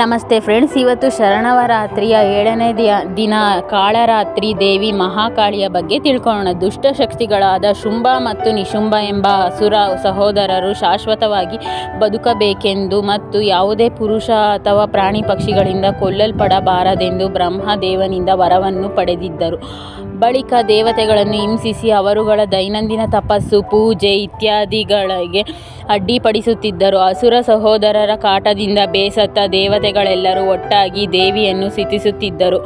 ನಮಸ್ತೆ ಫ್ರೆಂಡ್ಸ್, ಇವತ್ತು ಶರಣವರಾತ್ರಿಯ ಏಳನೇ ದಿನ ಕಾಳರಾತ್ರಿ ದೇವಿ ಮಹಾಕಾಳಿಯ ಬಗ್ಗೆ ತಿಳ್ಕೊಳ್ಳೋಣ. ದುಷ್ಟಶಕ್ತಿಗಳಾದ ಶುಂಭ ಮತ್ತು ನಿಶುಂಭ ಎಂಬ ಅಸುರ ಸಹೋದರರು ಶಾಶ್ವತವಾಗಿ ಬದುಕಬೇಕೆಂದು ಮತ್ತು ಯಾವುದೇ ಪುರುಷ ಅಥವಾ ಪ್ರಾಣಿ ಪಕ್ಷಿಗಳಿಂದ ಕೊಲ್ಲಲ್ಪಡಬಾರದೆಂದು ಬ್ರಹ್ಮದೇವನಿಂದ ವರವನ್ನು ಪಡೆದಿದ್ದರು. ಬಳಿಕ ದೇವತೆಗಳನ್ನು ಹಿಂಸಿಸಿ ಅವರುಗಳ ದೈನಂದಿನ ತಪಸ್ಸು, ಪೂಜೆ ಇತ್ಯಾದಿಗಳಿಗೆ ಅಡ್ಡಿಪಡಿಸುತ್ತಿದ್ದರು. ಅಸುರ ಸಹೋದರರ ಕಾಟದಿಂದ ಬೇಸತ್ತ ದೇವತೆಗಳೆಲ್ಲರೂ ಒಟ್ಟಾಗಿ ದೇವಿಯನ್ನು ಸ್ಥಿತಿಸುತ್ತಿದ್ದರು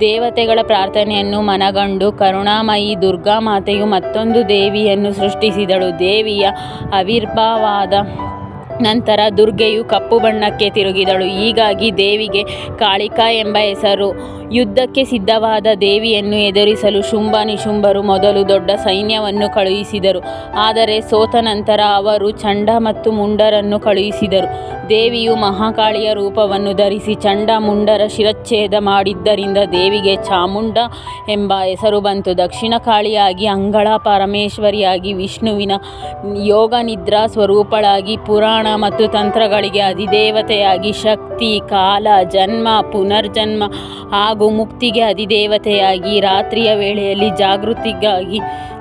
ದೇವತೆಗಳ ಪ್ರಾರ್ಥನೆಯನ್ನು ಮನಗಂಡು ಕರುಣಾಮಯಿ ದುರ್ಗಾ ಮಾತೆಯು ಮತ್ತೊಂದು ದೇವಿಯನ್ನು ಸೃಷ್ಟಿಸಿದಳು. ದೇವಿಯ ಅವಿರ್ಭಾವಾದ ನಂತರ ದುರ್ಗೆಯು ಕಪ್ಪು ಬಣ್ಣಕ್ಕೆ ತಿರುಗಿದಳು. ಹೀಗಾಗಿ ದೇವಿಗೆ ಕಾಳಿಕಾ ಎಂಬ ಹೆಸರು ಯುದ್ಧಕ್ಕೆ ಸಿದ್ಧವಾದ ದೇವಿಯನ್ನು ಎದುರಿಸಲು ಶುಂಭ ನಿಶುಂಭರು ಮೊದಲು ದೊಡ್ಡ ಸೈನ್ಯವನ್ನು ಕಳುಹಿಸಿದರು. ಆದರೆ ಸೋತ ನಂತರ ಅವರು ಚಂಡ ಮತ್ತು ಮುಂಡರನ್ನು ಕಳುಹಿಸಿದರು. ದೇವಿಯು ಮಹಾಕಾಳಿಯ ರೂಪವನ್ನು ಧರಿಸಿ ಚಂಡ ಮುಂಡರ ಶಿರಚ್ಛೇದ ಮಾಡಿದ್ದರಿಂದ ದೇವಿಗೆ ಚಾಮುಂಡ ಎಂಬ ಹೆಸರು ಬಂತು. ದಕ್ಷಿಣ ಕಾಳಿಯಾಗಿ ಅಂಗಳ ಪರಮೇಶ್ವರಿಯಾಗಿ ವಿಷ್ಣುವಿನ ಯೋಗ ನಿದ್ರಾ ಸ್ವರೂಪಳಾಗಿ ಪುರಾಣ ಮತ್ತು ತಂತ್ರಗಳಿಗೆ ಅಧಿದೇವತೆಯಾಗಿ ಶಕ್ತಿ, ಕಾಲ, ಜನ್ಮ, ಪುನರ್ಜನ್ಮ ಹಾಗೂ ಮುಕ್ತಿಗೆ ಅಧಿದೇವತೆಯಾಗಿ ರಾತ್ರಿಯ ವೇಳೆಯಲ್ಲಿ ಜಾಗೃತಿಗಾಗಿ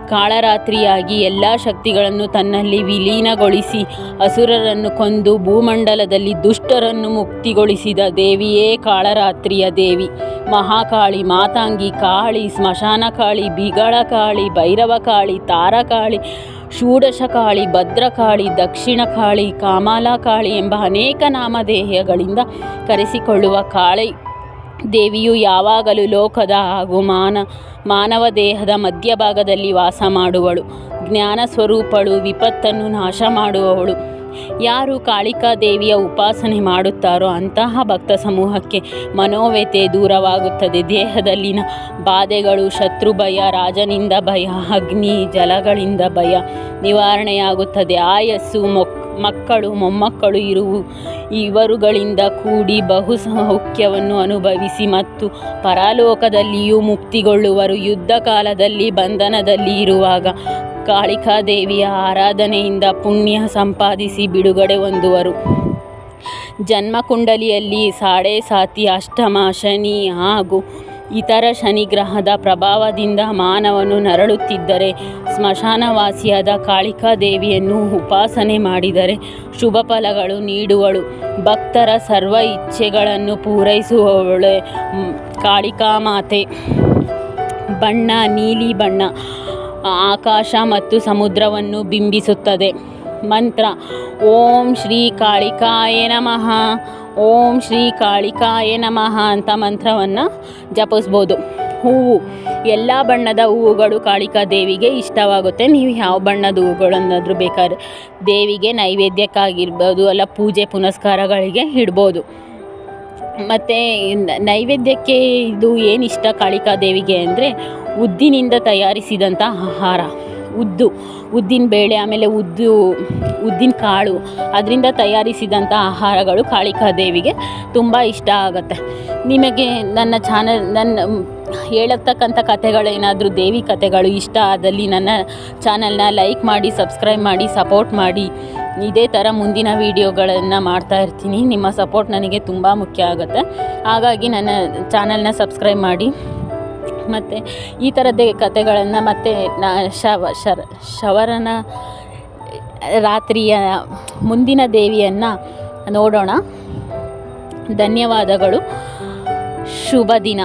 ಕಾಳರಾತ್ರಿಯಾಗಿ ಎಲ್ಲ ಶಕ್ತಿಗಳನ್ನು ತನ್ನಲ್ಲಿ ವಿಲೀನಗೊಳಿಸಿ ಅಸುರರನ್ನು ಕೊಂದು ಭೂಮಂಡಲದಲ್ಲಿ ದುಷ್ಟರನ್ನು ಮುಕ್ತಿಗೊಳಿಸಿದ ದೇವಿಯೇ ಕಾಳರಾತ್ರಿಯ ದೇವಿ. ಮಹಾಕಾಳಿ, ಮಾತಾಂಗಿ ಕಾಳಿ ಸ್ಮಶಾನಕಾಳಿ ಬಿಗಳ ಕಾಳಿ, ಭೈರವ ಕಾಳಿ ತಾರಕಾಳಿ ಷೂಡಶಕಾಳಿ ಭದ್ರಕಾಳಿ ದಕ್ಷಿಣ ಕಾಳಿ, ಕಾಮಾಲ ಕಾಳಿ ಎಂಬ ಅನೇಕ ನಾಮಧೇಯಗಳಿಂದ ಕರೆಸಿಕೊಳ್ಳುವ ಕಾಳಿ ದೇವಿಯು ಯಾವಾಗಲೂ ಲೋಕದ ಹಾಗೂ ಮಾನ, ಮಾನವ ದೇಹದ ಮಧ್ಯಭಾಗದಲ್ಲಿ ವಾಸ ಮಾಡುವಳು. ಜ್ಞಾನ ಸ್ವರೂಪಳು ವಿಪತ್ತನ್ನು ನಾಶ ಮಾಡುವವಳು. ಯಾರು ಕಾಳಿಕಾ ದೇವಿಯ ಉಪಾಸನೆ ಮಾಡುತ್ತಾರೋ ಅಂತಹ ಭಕ್ತ ಸಮೂಹಕ್ಕೆ ಮನೋವ್ಯತೆ ದೂರವಾಗುತ್ತದೆ. ದೇಹದಲ್ಲಿನ ಬಾಧೆಗಳು ಶತ್ರು ಭಯ, ರಾಜನಿಂದ ಭಯ, ಅಗ್ನಿ, ಜಲಗಳಿಂದ ಭಯ ನಿವಾರಣೆಯಾಗುತ್ತದೆ. ಆಯಸ್ಸು ಮೊಕ್ ಮಕ್ಕಳು, ಮೊಮ್ಮಕ್ಕಳು ಇರುವು. ಇವರುಗಳಿಂದ ಕೂಡಿ ಬಹು ಸೌಖ್ಯವನ್ನು ಅನುಭವಿಸಿ ಮತ್ತು ಪರಲೋಕದಲ್ಲಿಯೂ ಮುಕ್ತಿಗೊಳ್ಳುವರು. ಯುದ್ಧ ಕಾಲದಲ್ಲಿ, ಬಂಧನದಲ್ಲಿ ಇರುವಾಗ ಕಾಳಿಕಾದೇವಿಯ ಆರಾಧನೆಯಿಂದ ಪುಣ್ಯ ಸಂಪಾದಿಸಿ ಬಿಡುಗಡೆ ಹೊಂದುವರು. ಜನ್ಮಕುಂಡಲಿಯಲ್ಲಿ ಸಾಡೆ ಸಾತಿ, ಅಷ್ಟಮ, ಶನಿ ಹಾಗೂ ಇತರ ಶನಿಗ್ರಹದ ಪ್ರಭಾವದಿಂದ ಮಾನವನು ನರಳುತ್ತಿದ್ದರೆ ಸ್ಮಶಾನವಾಸಿಯಾದ ಕಾಳಿಕಾ ದೇವಿಯನ್ನು ಉಪಾಸನೆ ಮಾಡಿದರೆ ಶುಭ ಫಲಗಳು ನೀಡುವಳು. ಭಕ್ತರ ಸರ್ವ ಇಚ್ಛೆಗಳನ್ನು ಪೂರೈಸುವವಳೆ ಕಾಳಿಕಾ ಮಾತೆ ಬಣ್ಣ ನೀಲಿ ಬಣ್ಣ, ಆಕಾಶ ಮತ್ತು ಸಮುದ್ರವನ್ನು ಬಿಂಬಿಸುತ್ತದೆ. ಮಂತ್ರ, ಓಂ ಶ್ರೀ ಕಾಳಿಕಾಯ ನಮಃ. ಓಂ ಶ್ರೀ ಕಾಳಿಕಾಯೇ ನಮಃ ಅಂತ ಮಂತ್ರವನ್ನು ಜಪಿಸ್ಬೋದು. ಹೂವು, ಎಲ್ಲ ಬಣ್ಣದ ಹೂವುಗಳು ಕಾಳಿಕಾ ದೇವಿಗೆ ಇಷ್ಟವಾಗುತ್ತೆ. ನೀವು ಯಾವ ಬಣ್ಣದ ಹೂವುಗಳನ್ನಾದರೂ ಬೇಕಾದ್ರೆ ದೇವಿಗೆ ನೈವೇದ್ಯಕ್ಕಾಗಿರ್ಬೋದು, ಅಲ್ಲ ಪೂಜೆ ಪುನಸ್ಕಾರಗಳಿಗೆ ಇಡ್ಬೋದು. ಮತ್ತು ನೈವೇದ್ಯಕ್ಕೆ ಇದು ಏನು ಇಷ್ಟ ಕಾಳಿಕಾ ದೇವಿಗೆ ಅಂದರೆ ಉದ್ದಿನಿಂದ ತಯಾರಿಸಿದಂಥ ಆಹಾರ. ಉದ್ದು, ಉದ್ದಿನ ಬೇಳೆ, ಆಮೇಲೆ ಉದ್ದು, ಉದ್ದಿನ ಕಾಳು, ಅದರಿಂದ ತಯಾರಿಸಿದಂಥ ಆಹಾರಗಳು ಕಾಳಿಕಾ ದೇವಿಗೆ ತುಂಬ ಇಷ್ಟ ಆಗುತ್ತೆ. ನಿಮಗೆ ನನ್ನ ಚಾನಲ್, ನನ್ನ ಹೇಳತಕ್ಕಂಥ ಕಥೆಗಳೇನಾದರೂ ದೇವಿ ಕಥೆಗಳು ಇಷ್ಟ ಆದಲ್ಲಿ ನನ್ನ ಚಾನಲ್ನ ಲೈಕ್ ಮಾಡಿ, ಸಬ್ಸ್ಕ್ರೈಬ್ ಮಾಡಿ, ಸಪೋರ್ಟ್ ಮಾಡಿ. ಇದೇ ಥರ ಮುಂದಿನ ವೀಡಿಯೋಗಳನ್ನು ಮಾಡ್ತಾ ಇರ್ತೀನಿ. ನಿಮ್ಮ ಸಪೋರ್ಟ್ ನನಗೆ ತುಂಬ ಮುಖ್ಯ ಆಗುತ್ತೆ. ಹಾಗಾಗಿ ನನ್ನ ಚಾನಲ್ನ ಸಬ್ಸ್ಕ್ರೈಬ್ ಮಾಡಿ. ಮತ್ತು ಈ ಥರದ್ದೇ ಕಥೆಗಳನ್ನು ಮತ್ತು ಶವ ಶರ ಶವರನ ರಾತ್ರಿಯ ಮುಂದಿನ ದೇವಿಯನ್ನು ನೋಡೋಣ. ಧನ್ಯವಾದಗಳು. ಶುಭ ದಿನ.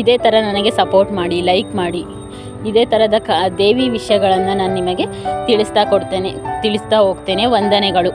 ಇದೇ ಥರ ನನಗೆ ಸಪೋರ್ಟ್ ಮಾಡಿ ಲೈಕ್ ಮಾಡಿ. ಇದೇ ಥರದ ಕ ದೇವಿ ವಿಷಯಗಳನ್ನು ನಾನು ನಿಮಗೆ ತಿಳಿಸ್ತಾ ಕೊಡ್ತೇನೆ, ತಿಳಿಸ್ತಾ ಹೋಗ್ತೇನೆ. ವಂದನೆಗಳು.